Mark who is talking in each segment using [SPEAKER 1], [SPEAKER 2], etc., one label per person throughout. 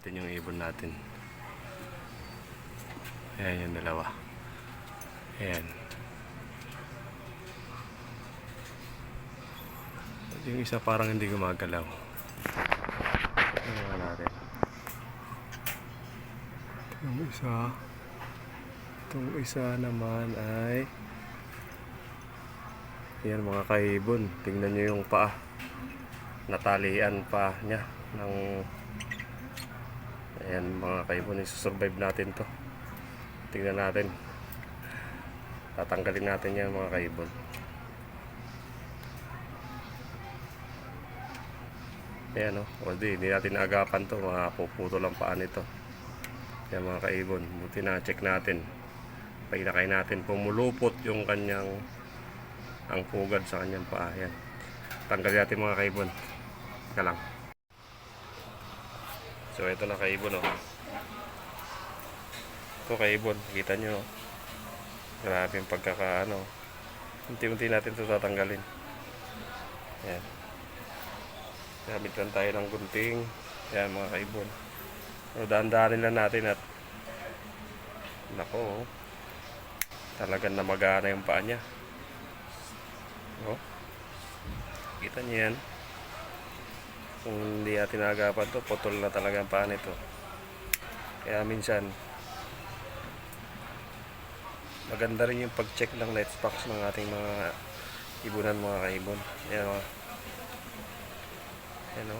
[SPEAKER 1] Ito yung ibon natin. Ayan yung dalawa. Ayan. At Yung isa parang hindi gumagalaw. Tingnan natin. Yung isa. Itong isa naman ay Ayan mga kaibon. Tingnan nyo yung paa. Natalian pa niya ng Ayan mga kaibon, survive natin to. Tingnan natin. Tatanggalin natin yan mga kaibon. Ayan o, o di, hindi natin naagapan to, mga puputo lang paan ito. Ayan mga kaibon, buti na check natin. Painakay natin, pumulupot yung kanyang ang pugad sa kanyang paa. Ayan. Tanggalin natin mga kaibon. Ika lang. So ito na kaibon oh. Ito kaibon, kita nyo. Grabe yung pagkaka ano. Unti-unti natin ito tatanggalin. Yan. Gamit lang tayo ng gunting. Yan mga kaibon. So dahan-dahanin lang natin at Nako oh. Talagang namagana yung paa niya. Oh. Kita niyo yan. Kung hindi natin agapan to, putol na talaga ang paa nito. Kaya minsan, maganda rin yung pag-check ng net box ng ating mga ibunan mga kaibon. Yan o. Yan o.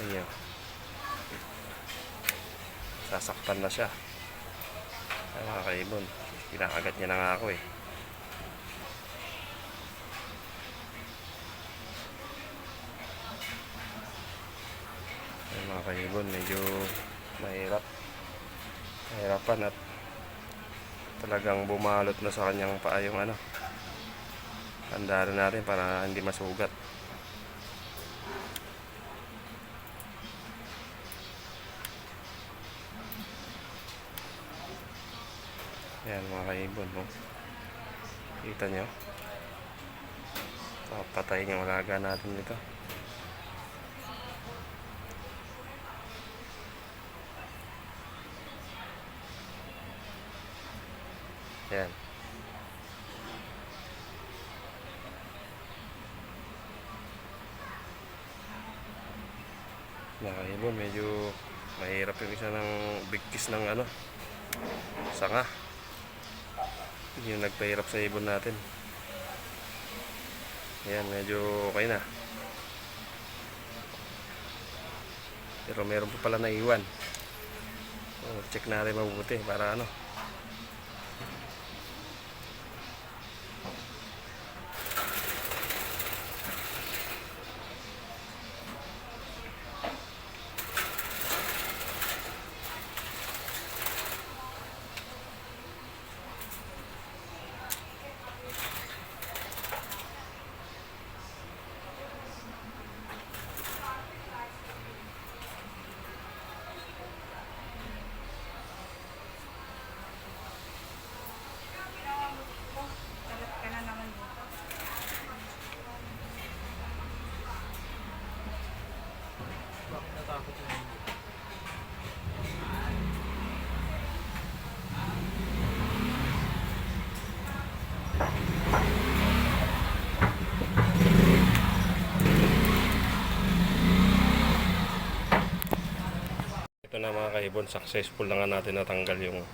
[SPEAKER 1] Yan yan. Sasaktan na siya. Ay, mga kaibon. Kinakagat niya na nga ako eh. Mga kaibon, medyo mahirap. Mahirapan at talagang bumalot na sa kanyang paa yung ano. Tandaan natin para hindi masugat. Yan mga kaibon. Oh. Kita nyo? Papatayin yung alaga natin nito. Yan. Mga ibon, medyo mahirap yung isa ng bigkis ng ano, sanga. Yung nagpahirap sa ibon natin. Yan, medyo okay na. Pero meron pa pala na iwan. Oh, check natin mabuti para ano. Ito na mga kaibon, successful na nga natin natanggal yung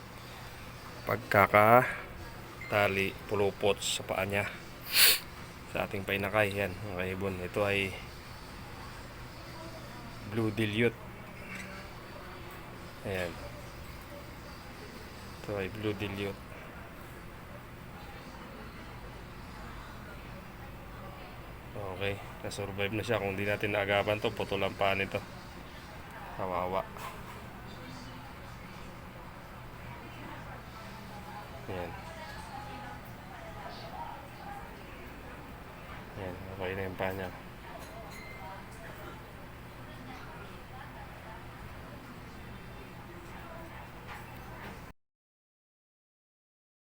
[SPEAKER 1] pagkakatali pulupot sa paa niya sa ating painakay. Yan mga kaibon, ito ay blue dilute. Ayan. Ito ay blue dilute. Okay, na-survive na siya. Kung di natin naagapan to, putol ang paa nito. Kawawa. Yan. Yan, okay na yung paa niya.